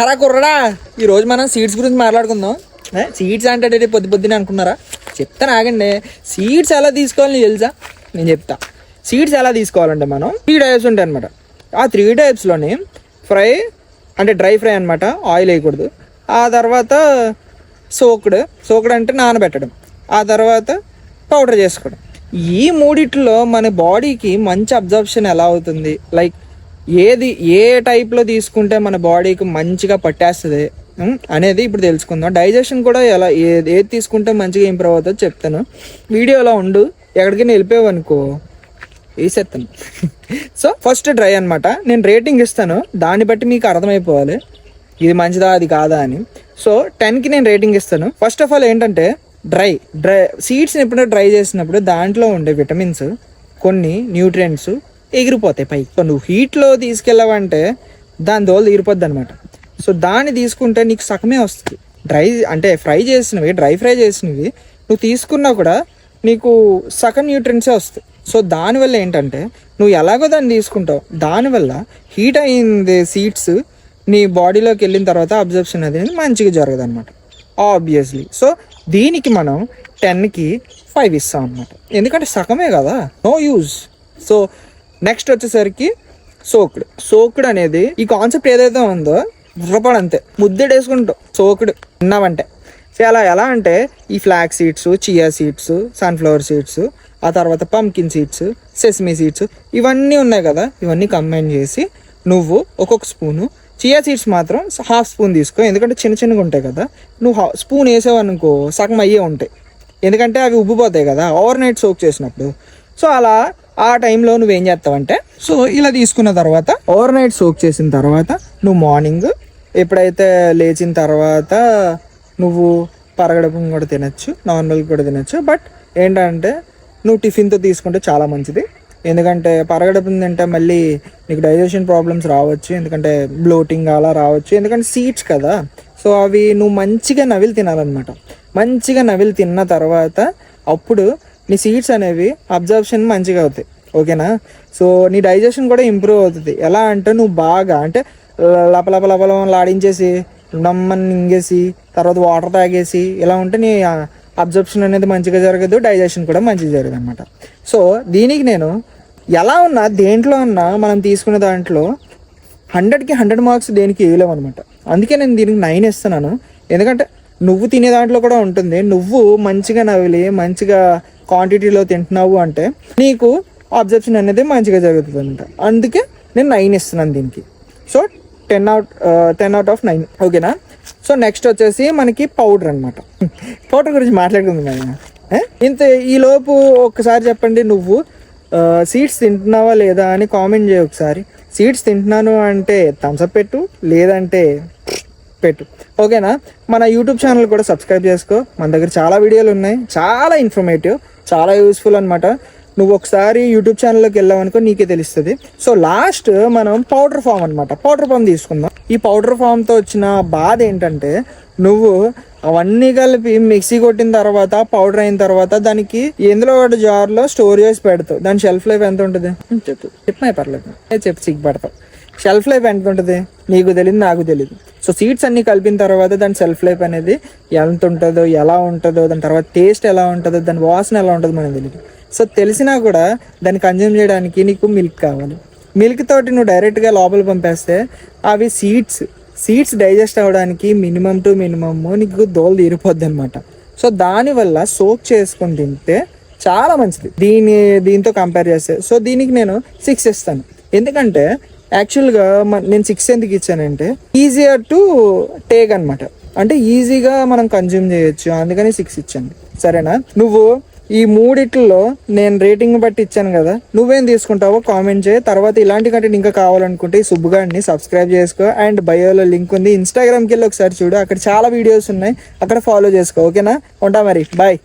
ఎహరా కుర్రడా ఈరోజు మనం సీడ్స్ గురించి మాట్లాడుకుందాం. సీడ్స్ అంటే డాడీ పొద్దు పొద్దున్నే అనుకున్నారా? చెప్తాను ఆగండి. సీడ్స్ ఎలా తీసుకోవాలని తెలుసా? నేను చెప్తా. సీడ్స్ ఎలా తీసుకోవాలంటే మనం త్రీ టైప్స్ ఉంటాయి అనమాట ఆ త్రీ టైప్స్లోని ఫ్రై అంటే డ్రై ఫ్రై అనమాట ఆయిల్ వేయకూడదు. ఆ తర్వాత సోక్డ్ సోక్డ్ అంటే నానబెట్టడం. ఆ తర్వాత పౌడర్ చేసుకోవడం. ఈ మూడిట్లో మన బాడీకి మంచి అబ్జర్ప్షన్ ఎలా అవుతుంది? లైక్ ఏది ఏ టైప్లో తీసుకుంటే మన బాడీకి మంచిగా పట్టేస్తుంది అనేది ఇప్పుడు తెలుసుకుందాం. డైజెషన్ కూడా ఎలా ఏది ఏది తీసుకుంటే మంచిగా ఇంప్రూవ్ అవుతుందో చెప్తాను. వీడియోలో ఉండు ఎక్కడికైనా వెళ్ళిపోయావనుకో వేసేస్తాను సో ఫస్ట్ డ్రై అన్నమాట. నేను రేటింగ్ ఇస్తాను. దాన్ని బట్టి మీకు అర్థమైపోవాలి. ఇది మంచిదా అది కాదా అని. సో టెన్కి నేను రేటింగ్ ఇస్తాను. ఫస్ట్ ఆఫ్ ఆల్ ఏంటంటే డ్రై డ్రై సీడ్స్ని ఎప్పుడైనా డ్రై చేసినప్పుడు దాంట్లో ఉండే విటమిన్స్ కొన్ని న్యూట్రియంట్స్ ఎగిరిపోతాయి పైకి. సో నువ్వు హీట్లో తీసుకెళ్ళావంటే దాని దోలు తీరిపోద్ది అనమాట సో దాన్ని తీసుకుంటే నీకు సగమే వస్తుంది. డ్రై అంటే ఫ్రై చేసినవి డ్రై ఫ్రై చేసినవి నువ్వు తీసుకున్నా కూడా నీకు సగం న్యూట్రియంట్సే వస్తాయి. సో దానివల్ల ఏంటంటే నువ్వు ఎలాగో దాన్ని తీసుకుంటావు. దానివల్ల హీట్ అయింది సీడ్స్ నీ బాడీలోకి వెళ్ళిన తర్వాత అబ్జర్ప్షన్ అనేది మంచిగా జరగదు అనమాట ఆబ్వియస్లీ. సో దీనికి మనం టెన్కి ఫైవ్ ఇస్తాం అనమాట ఎందుకంటే సగమే కదా. No use. సో నెక్స్ట్ వచ్చేసరికి సోక్డ్. సోక్డ్ అనేది ఈ కాన్సెప్ట్ ఏదైతే ఉందో బుర్రపడు అంతే. ముద్దెడేసుకుంటావు సోకుడు ఉన్నామంటే. సో అలా ఎలా అంటే ఈ flax seeds chia seeds sunflower seeds ఆ తర్వాత పంకిన్ సీడ్స్ సెస్మీ సీడ్స్ ఇవన్నీ ఉన్నాయి కదా. ఇవన్నీ కంబైన్ చేసి నువ్వు ఒక్కొక్క స్పూను చియా సీడ్స్ మాత్రం హాఫ్ స్పూన్ తీసుకో. ఎందుకంటే చిన్న చిన్నగా ఉంటాయి కదా. నువ్వు హాఫ్ స్పూన్ వేసావనుకో సగం అయ్యే ఉంటాయి. ఎందుకంటే అవి ఉబ్బిపోతాయి కదా. ఓవర్ నైట్ సోక్ చేసినప్పుడు. సో అలా ఆ టైంలో నువ్వేం చేస్తావంటే సో ఇలా తీసుకున్న తర్వాత ఓవర్ నైట్ సోక్ చేసిన తర్వాత నువ్వు మార్నింగ్ ఎప్పుడైతే లేచిన తర్వాత నువ్వు పరగడపం కూడా తినచ్చు నార్మల్ కూడా తినచ్చు బట్ ఏంటంటే నువ్వు టిఫిన్తో తీసుకుంటే చాలా మంచిది. ఎందుకంటే పరగడపం తింటే మళ్ళీ నీకు డైజెషన్ ప్రాబ్లమ్స్ రావచ్చు ఎందుకంటే బ్లోటింగ్ అలా రావచ్చు ఎందుకంటే సీడ్స్ కదా. సో అవి నువ్వు మంచిగా నవిలి తినాలన్నమాట. మంచిగా నవిలి తిన్న తర్వాత అప్పుడు నీ సీడ్స్ అనేవి అబ్జర్ప్షన్ మంచిగా అవుతాయి. ఓకేనా? సో నీ డైజెషన్ కూడా ఇంప్రూవ్ అవుతుంది. ఎలా అంటే నువ్వు బాగా అంటే లపలప లపలం లాడించేసి నమ్మని నింగేసి తర్వాత వాటర్ తాగేసి ఇలా ఉంటే నీ అబ్జర్ప్షన్ అనేది మంచిగా జరగదు డైజెషన్ కూడా మంచిగా జరగదు అనమాట సో దీనికి నేను ఎలా ఉన్నా దేంట్లో ఉన్నా మనం తీసుకున్న దాంట్లో హండ్రెడ్కి హండ్రెడ్ మార్క్స్ దేనికి వేయలేము అనమాట అందుకే నేను దీనికి నైన్ ఇస్తున్నాను ఎందుకంటే నువ్వు తినే దాంట్లో కూడా ఉంటుంది. నువ్వు మంచిగా నవిలి మంచిగా క్వాంటిటీలో తింటున్నావు అంటే నీకు అబ్జర్ప్షన్ అనేది మంచిగా జరుగుతుంది అనమాట అందుకే నేను నైన్ ఇస్తున్నాను దీనికి. So ten out ten out of nine ఓకేనా సో నెక్స్ట్ వచ్చేసి మనకి పౌడర్ అనమాట పౌడర్ గురించి మాట్లాడుకుంది కదా. ఇంత ఈలోపు ఒక్కసారి చెప్పండి నువ్వు. Uh, సీడ్స్ తింటున్నావా లేదా అని కామెంట్ చేయ ఒకసారి. సీడ్స్ తింటున్నాను అంటే థమ్స్అప్ పెట్టు లేదంటే పెట్టు. ఓకేనా? మన యూట్యూబ్ ఛానల్ కూడా సబ్స్క్రైబ్ చేసుకో. మన దగ్గర చాలా వీడియోలు ఉన్నాయి. చాలా ఇన్ఫర్మేటివ్ చాలా యూస్ఫుల్ అనమాట నువ్వు ఒకసారి యూట్యూబ్ ఛానల్లోకి వెళ్ళావనుకో నీకే తెలుస్తుంది. సో లాస్ట్ మనం పౌడర్ ఫామ్ అనమాట పౌడర్ ఫామ్ తీసుకుందాం. ఈ పౌడర్ ఫామ్తో వచ్చిన బాధ ఏంటంటే నువ్వు అవన్నీ కలిపి మిక్సీ కొట్టిన తర్వాత పౌడర్ అయిన తర్వాత దానికి ఎందులో ఒకటి జార్లో స్టోర్ చేసి పెడతావు? దాని షెల్ఫ్ లైఫ్ ఎంత ఉంటుంది? చెప్పు. చెప్పినా పర్లేదు ఏ చెప్పు సిగ్గుపడతావు. షెల్ఫ్ లైఫ్ ఎంత ఉంటుంది? నీకు తెలియదు నాకు తెలియదు సో సీడ్స్ అన్ని కలిపిన తర్వాత దాని సెల్ఫ్ లైఫ్ అనేది ఎంత ఉంటుందో ఎలా ఉంటుందో దాని తర్వాత టేస్ట్ ఎలా ఉంటుందో దాని వాసన ఎలా ఉంటుందో మనం తెలియదు సో తెలిసినా కూడా దాన్ని కన్జ్యూమ్ చేయడానికి నీకు మిల్క్ కావాలి. మిల్క్ తోటి నువ్వు డైరెక్ట్గా లోపల పంపేస్తే అవి సీడ్స్ సీడ్స్ డైజెస్ట్ అవ్వడానికి మినిమం టు మినిమమ్ నీకు దోలు తీరిపోద్ది అనమాట సో దానివల్ల సోక్ చేసుకొని తింటే చాలా మంచిది. దీని దీంతో కంపేర్ చేస్తే. సో దీనికి నేను సిక్స్ ఇస్తాను. ఎందుకంటే యాక్చువల్గా నేను సిక్స్ ఎందుకు ఇచ్చానంటే ఈజియర్ టు టేక్ అన్నమాట. అంటే ఈజీగా మనం కన్జ్యూమ్ చేయొచ్చు. అందుకని సిక్స్ ఇచ్చాను. సరేనా? నువ్వు ఈ మూడిట్లో నేను రేటింగ్ బట్టి ఇచ్చాను కదా నువ్వేం తీసుకుంటావో కామెంట్ చేయి. తర్వాత ఇలాంటి కంటెంట్ ఇంకా కావాలనుకుంటే ఈ సుబ్బుగాడిని సబ్స్క్రైబ్ చేసుకో. అండ్ బయోలో లింక్ ఉంది. ఇన్స్టాగ్రామ్కి వెళ్ళి ఒకసారి చూడు. అక్కడ చాలా వీడియోస్ ఉన్నాయి. అక్కడ ఫాలో చేసుకో. ఓకేనా? ఉంటా మరి. బాయ్